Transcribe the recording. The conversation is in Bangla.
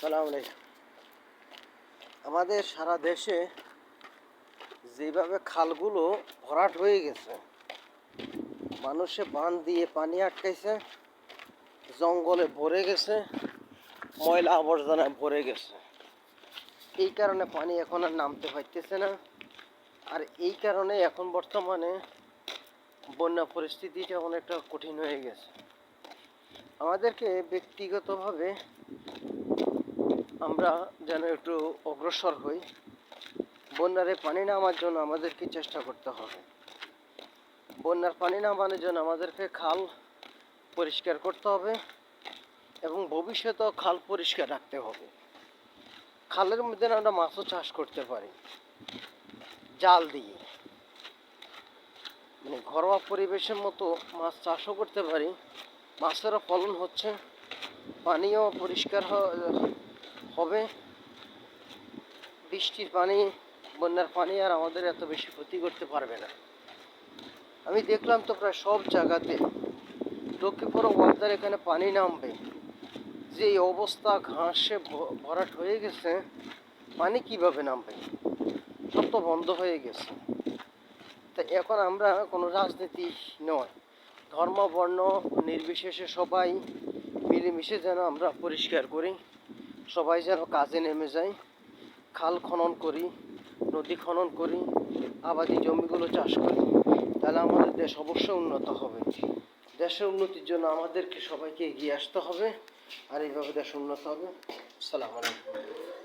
সালাম আলাইকুম। আমাদের সারা দেশে যেভাবে খালগুলো ভরাট হয়ে গেছে, মানুষে বান দিয়ে পানি আটকাইছে, জঙ্গলে ভরে গেছে, ময়লা আবর্জনায় ভরে গেছে। এই কারণে পানি এখন আর নামতে পারতেছে না। আর এই কারণে এখন বর্তমানে বন্যা পরিস্থিতিটা অনেকটা কঠিন হয়ে গেছে। আমাদেরকে ব্যক্তিগতভাবে আমরা যেন একটু অগ্রসর হই। বন্যারে পানি নামার জন্য আমাদেরকে চেষ্টা করতে হবে। বন্যার পানি নামানোর জন্য আমাদেরকে খাল পরিষ্কার করতে হবে এবং ভবিষ্যতেও খাল পরিষ্কার রাখতে হবে। খালের মধ্যে আমরা মাছও চাষ করতে পারি। জাল দিয়ে। মানে ঘরোয়া পরিবেশের মতো মাছ চাষও করতে পারি। মাছেরও ফলন হচ্ছে। পানিও পরিষ্কার হবে। বৃষ্টির পানি, বন্যার পানি আর আমাদের এত বেশি ক্ষতি করতে পারবে না। আমি দেখলাম তো প্রায় সব জায়গাতে লক্ষ্মীপুর ওয়ালদার এখানে পানি নামবে। যে এই অবস্থা ঘাসে ভরাট হয়ে গেছে, পানি কীভাবে নামবে? সব তো বন্ধ হয়ে গেছে। তা এখন আমরা কোনো রাজনীতি নয়। ধর্ম, বর্ণ, নির্বিশেষে সবাই মিলেমিশে যেন আমরা পরিষ্কার করি। সবাই যেন কাজে নেমে যায়। খাল খনন করি, নদী খনন করি, আবাদি জমিগুলো চাষ করি, তাহলে আমাদের দেশ অবশ্যই উন্নত হবে। দেশের উন্নতির জন্য আমাদেরকে সবাইকে এগিয়ে আসতে হবে, আর এইভাবে দেশ উন্নত হবে। সালাম আলাইকুম।